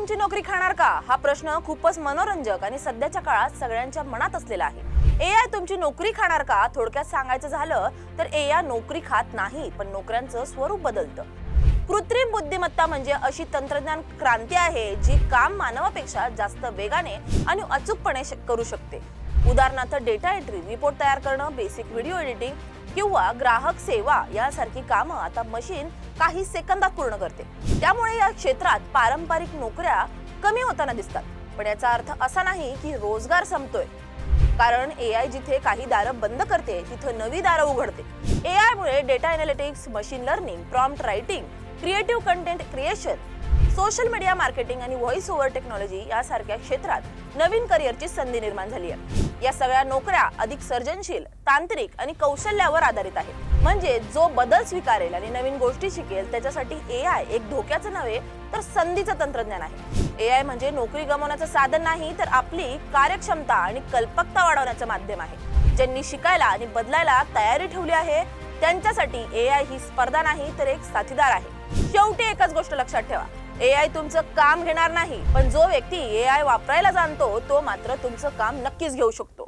तुमची नोकरी खाणार का? हा प्रश्न खूपच मनोरंजक आणि सध्याच्या काळात सगळ्यांच्या मनात असलेला आहे. ए आय तुमची नोकरी खाणार का? थोडक्यात सांगायचं झालं तर ए आय नोकरी खात नाही पण नोकऱ्यांचं स्वरूप बदलतं. कृत्रिम बुद्धिमत्ता म्हणजे अशी तंत्रज्ञान क्रांती आहे जी काम मानवापेक्षा जास्त वेगाने आणि अचूकपणे श- करू शकते. उदाहरणार्थ डेटा एंट्री रिपोर्ट तयार करणं बेसिक व्हिडिओ एडिटिंग किंवा ग्राहक सेवा यासारखी कामं आता मशीन काही सेकंदात पूर्ण करते. त्यामुळे या क्षेत्रात पारंपरिक नोकऱ्या कमी होताना दिसतात. पण याचा अर्थ असा नाही की रोजगार संपतोय. कारण ए आय जिथे काही दारं बंद करते तिथं नवी दारं उघडते. ए आय मुळे data analytics machine learning prompt writing creative content creation social media marketing आणि व्हॉइस ओव्हर टेक्नॉलॉजी यासारख्या क्षेत्रात नवीन करिअरची संधी निर्माण झाली आहे. या सगळ्या नोकऱ्या अधिक सर्जनशील तांत्रिक आणि कौशल्यावर आधारित आहेत. म्हणजे जो बदल स्वीकारेल आणि नवीन गोष्टी शिकेल त्याच्यासाठी ए आय एक धोक्याचं नव्हे तर संधीचं तंत्रज्ञान आहे. ए आय म्हणजे नोकरी गमावण्याचं साधन नाही तर आपली कार्यक्षमता आणि कल्पकता वाढवण्याचं माध्यम आहे. ज्यांनी शिकायला आणि बदलायला तयारी ठेवली आहे त्यांच्यासाठी ए आय ही स्पर्धा नाही तर एक साथीदार आहे. शेवटी एकच गोष्ट लक्षात ठेवा. ए आय तुमचं काम घेणार नाही पण जो व्यक्ती ए आय वापरायला जाणतो तो मात्र तुमचं काम नक्कीच घेऊ शकतो.